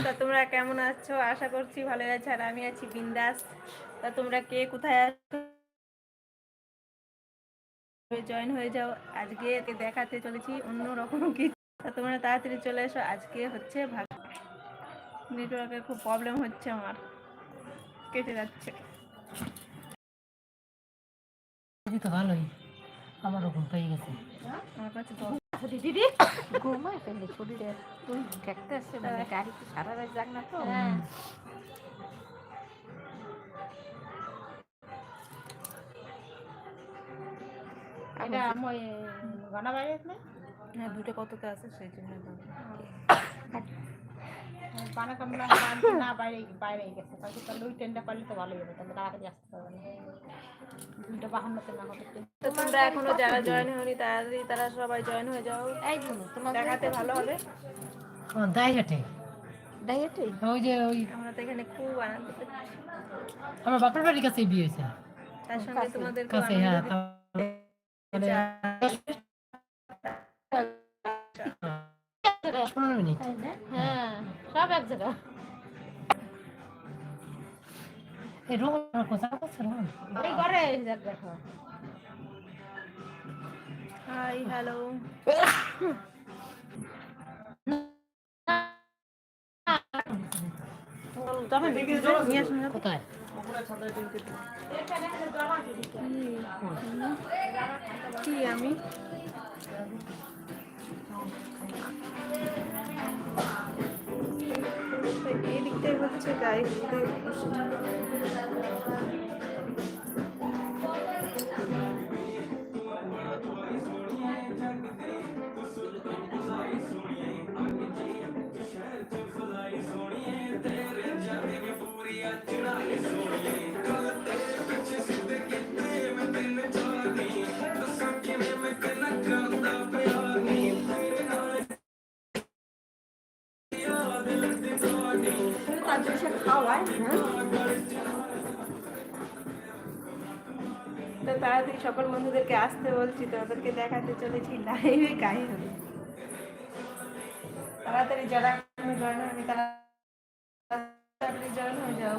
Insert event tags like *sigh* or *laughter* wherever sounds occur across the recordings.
তা তোমরা কেমন আছো? আশা করছি ভালো আছো। আর আমি আছি বিন্দাস। তা তোমরা কে কোথায় আছো? জয়েন হয়ে যাও। আজকে এতে দেখাতে চলেছি অন্য রকম কিছু। তা তোমরা তাড়াতাড়ি চলে এসো। আজকে হচ্ছে ভাগ নেটওয়ার্কের খুব প্রবলেম হচ্ছে আমার। কেটে যাচ্ছে। দিদি তো ভালোই। আমারও ঘুম পেয়ে গেছে। আমার কাছে তো দিদি ঘুমায় ফেলে শরীরে তুই দেখতে আসছে মানে গাড়িতে সারা রাত যাক না তো? হ্যাঁ। এটা মই গনা বাইরে না? হ্যাঁ দুটো কততে আছে সেই জন্য পানা কামলা না বাইরে বাইরে গেছে। তাহলে তো লুই ট্রেনটা পারলে তো ভালোই হবে তাহলে তাড়াতাড়ি আসতে পারবে না দুইটা বাহান্নতে না হতে তো তোমরা এখনও যারা জয়েন হয়নি তাড়াতাড়ি তারা সবাই জয়েন হয়ে যাও। এই বোনো তোমার দেখাতে ভালো হবে। দায় হাটে ওই যে ওই আমরা তো এখানে খুব আনন্দ পাচ্ছি আমার বাপের বাড়ির কাছে বিয়ে হয়েছে। তার সঙ্গে তোমাদের কাছে হ্যাঁ তাহলে পনেরো মিনিট হ্যাঁ সব এক জায়গা এই রোহন কোথায় করছে রোহন এই ঘরে দেখো হাই হ্যালো। কোথায় কি আমি এই দিকটাই হচ্ছে গাড়ি তো তাড়াতাড়ি সকল বন্ধুদেরকে আসতে বলছি তো ওদেরকে দেখাতে চলেছি লাইভে কাহিনী তাড়াতাড়ি যারা জয়েন হয়নি, তারা তাড়াতাড়ি জয়েন হয়ে যাও।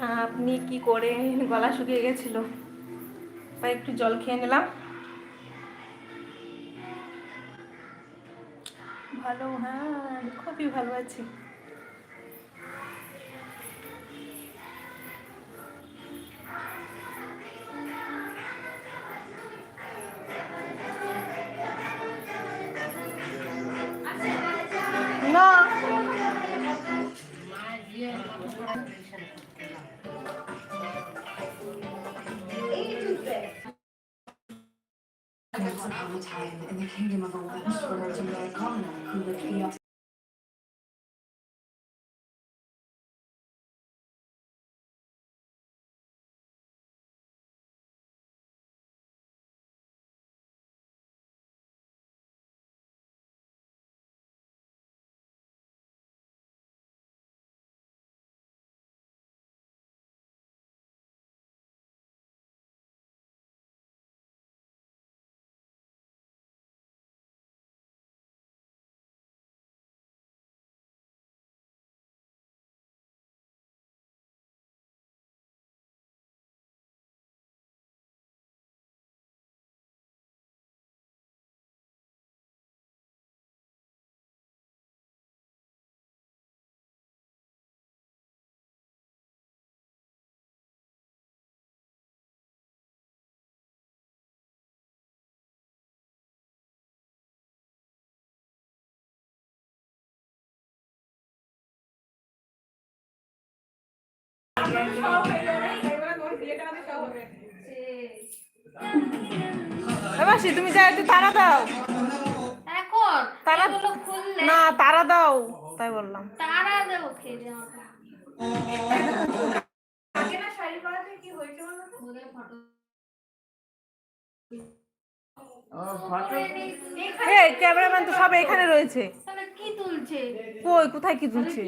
আপনি কি করে গলা শুকিয়ে গেছিল? বা একটু জল খেয়ে নিলাম। ভালো হ্যাঁ খুবই ভালো আছি। Lord Connor, who was the মাসি তুমি যাই একটু তারা দাও। তারা না তারা দাও। তাই বললাম। তারা এই ক্যামেরাম্যান তো সব এখানে রয়েছে। তুলছে। কই কোথায় কি তুলছে?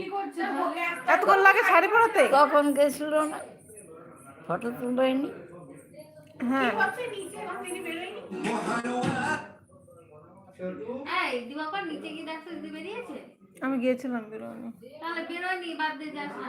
এতক্ষণ লাগে শাড়ি পরাতে? কখন গেছিল না? ফটো তুলবেনি? হ্যাঁ। আমি গিয়েছিলাম বেরোনি তাহলে বেরোয়নি বাদ দিয়ে যাস না।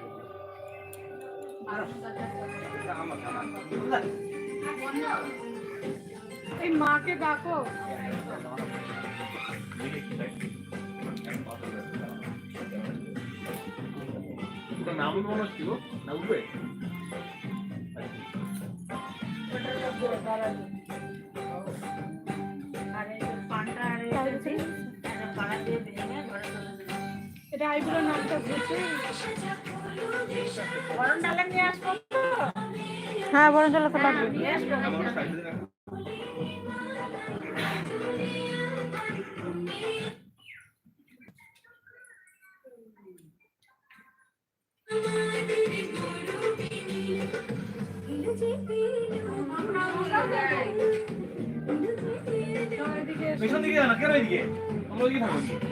এই মাকে ডাকো। নামুন মনে হচ্ছিল না উঠবে? এটা আইগুলো নামটা বুঝে হ্যাঁ বরং চলো তো লাগবে পেছন দিকে না কেন এদিকে আমরা ওইদিকে থাকব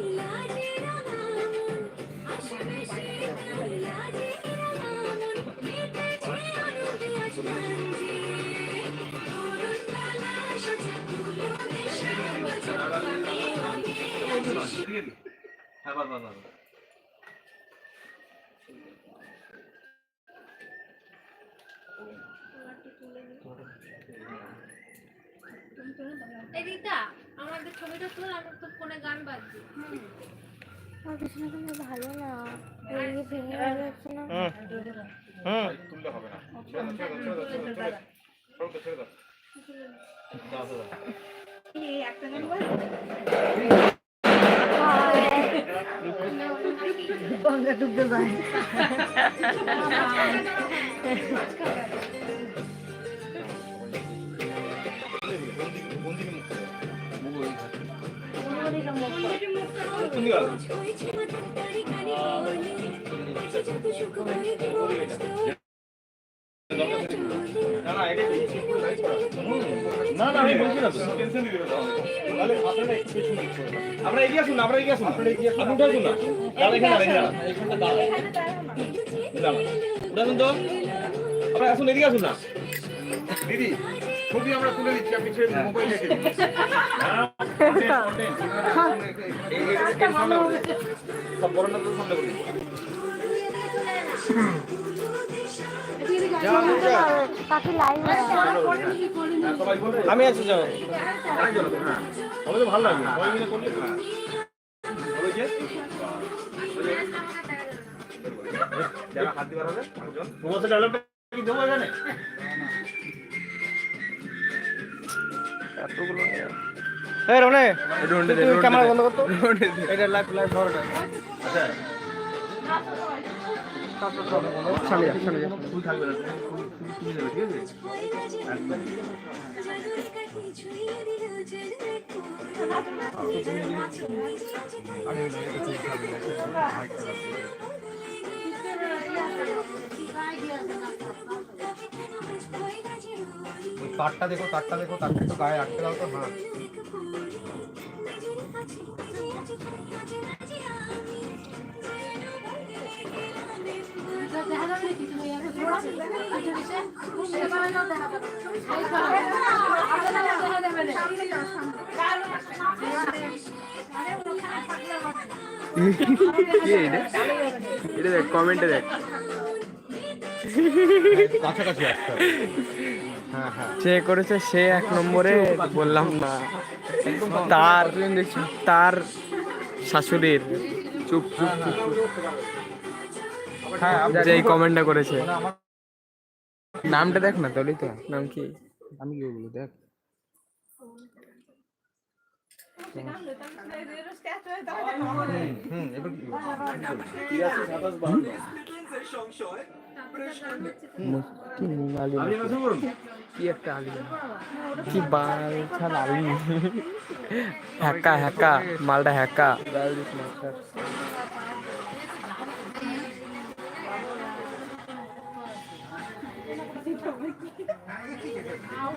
এই রিতা আমাদের ছবিটা তুল আমার তো ফোনে গান বাজছে না ছেড়ে দাও। সরো ছেড়ে দাও। দাও, দাও, দাও। কোন দিকে আছে? না, এটাই বলছি। না, না, আমি করে রাখুন। আপনারা এগিয়ে আসুন না, আপনারা এগিয়ে আসুন না। আপনি উঠে আসুন না। উঠে আসুন তো। আপনারা আসুন, এদিকে আসুন না। দিদি ছবি আমরা তুলে দিচ্ছি আপনি ছেড়ে মোবাইল রেখে। হ্যাঁ, করুন। তো সামনে আমি আছি যাও। ভালো লাগবে। যারা হাত দিবার হবে তোমার ডায়লগটা কি দেবো এখানে এতগুলো এই রনে ক্যামেরা বন্ধ করতো এটা লাইভ লাইভ ধর আচ্ছা। তারটা দেখো তারটা দেখো তারটা একটু গায়ে আটকে দাও তো হ্যাঁ। কমেন্টে দেখ সে করেছে সে এক নম্বরে বললাম না। তার তার শাশুড়ির। চুপ চুপ চুপ। যে এই কমেন্টটা করেছে। মানে নামটা দেখ না তলি তো নাম কি? আমি কি বলব দেখ। কি একটা বাল আলি *laughs* হ্যাকা হ্যাকা মালটা হ্যাকা।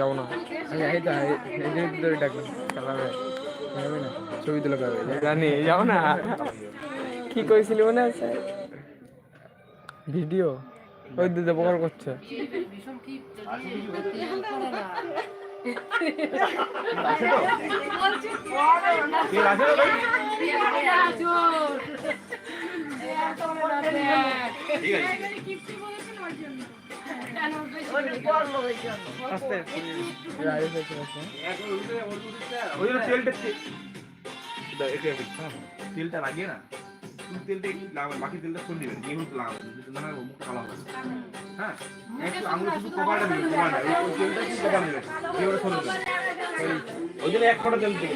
যাব না। ধরে চালাবে ছবি তুলে পাবে। জানি যাও না। কি কইছিলি মনে আছে? ভিডিও। ওই দিদি বকর করছে। কে আছে রে ভাই ঠিক আছে। আস্তে ওই জন্য। তেলটা তেলটা লাগিয়ে না তেলটা একটু লাগাবেন বাকি তেলটা সরিয়ে নেবেন দিয়ে হলুদ লাগাবেন না মুখটা কালো হবে হ্যাঁ একটু আঙুলে শুধু তেলটা কপাল নেবেন দেবেন ওই- ওই জন্য এক ফোঁটা তেল দিয়ে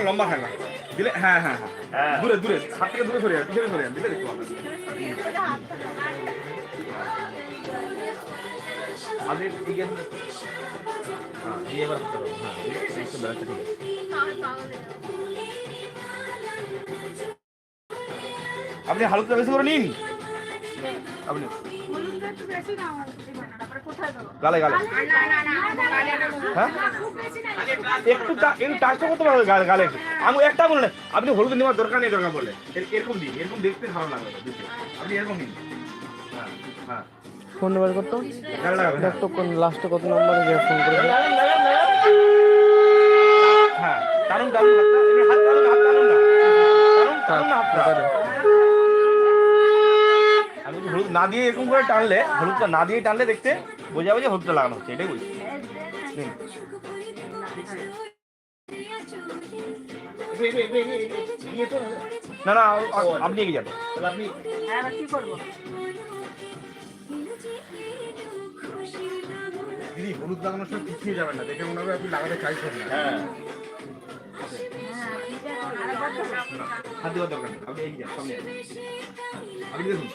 না লম্বা থাকা দিলে হ্যাঁ হ্যাঁ হ্যাঁ। দূরে দূরে হাত থেকে দূরে সরে যান পিছনে সরে যান দিলে দেখতে পাবেন। আসুন। হ্যাঁ, দিয়ে এবার হাতটা হ্যাঁ, একটু। আপনি হালকা বেশি করে নিন। আপনি গালে গালে। হ্যাঁ? একটু একটু টাচটা করতে পারবে গালে গালে আমি একটা আপনি হলুদ নেওয়ার দরকার নেই দরকার এর- এরকম দিন এরকম দেখতে ভালো লাগবে আপনি এরকম দিন। হ্যাঁ ফোন নাম্বার কত গালে লাগাবেন হ্যাঁ। তো কোন লাস্টে কত নাম্বারে ফোন করে হ্যাঁ হাতটা। হাত না হাতটা আমি বলছি হলুদ না দিয়ে এরকম করে টানলে হলুদটা না দিয়ে টানলে দেখতে বোঝা যাবে যে হলুদটা লাগানো হচ্ছে এটাই বলছি। নিন। না না আপনি এগিয়ে যাবেন আপনি দিদি হলুদ লাগানোর সময় পিছিয়ে যাবেন না দেখে মনে হবে আপনি লাগাতে চাইছেন না। হ্যাঁ। হাত দেওয়ার দরকার আপনি এগিয়ে যান সামনে আপনি দেখুন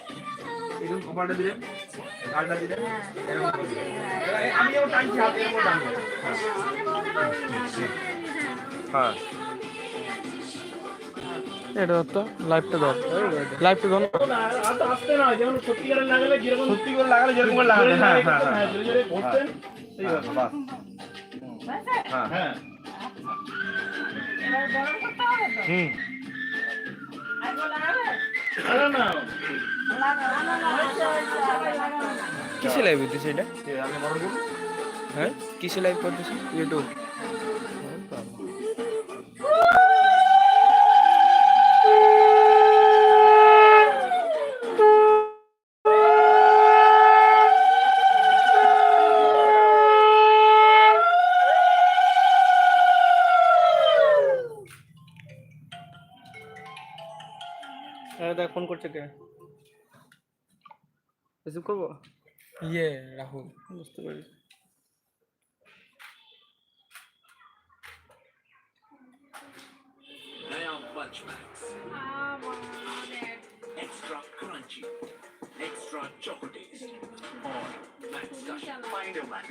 এরকম কপালটা দিলেন? গালটা দিলেন? দিলেন। এ- আমি যেমন টানছি হাত টানবেন হ্যাঁ। এটা তো লাইভটা দাও লাইভটা দাও সত্যি করে লাগালে যেরকম করে লাগাবেন হ্যাঁ হ্যাঁ হ্যাঁ। হ্যাঁ, বাস। হ্যাঁ। হুম। এটা আছে, আপনি বড় করুন হ্যাঁ? কিসে লাইভ করতেছে? ইউটিউব দেখ ফোন করছে কে? রিসিভ করব ইয়ে রাহুল বুঝতে পারি Now Munchmax. Extra crunchy. Extra choco taste. Or Max Gush. Find a Max.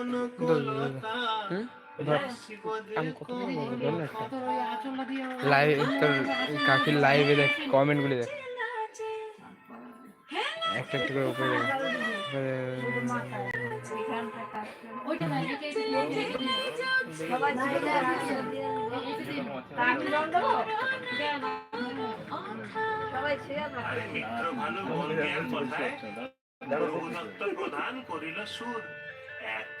আমি কত লাইভ তোর কাকির লাইভে দেখ কমেন্টগুলি দেখ। একটা একটা করে উপরে প্রধান করিল সুর এত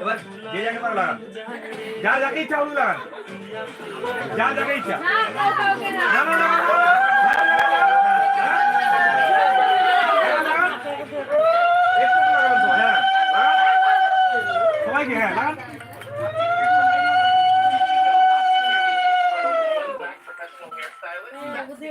এবার যে যাকে পারো লাগান যা যাকে ইচ্ছা ওগুলো লাগান যা যাকে ইচ্ছা না, না, না,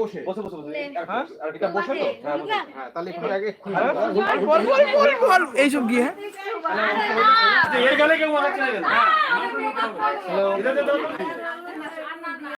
বসে বসে বসে বসে তো হ্যাঁ তাহলে এইসব গিয়ে হ্যাঁ আচ্ছা, এর গালে কেউ মারা চলে গেল হ্যালো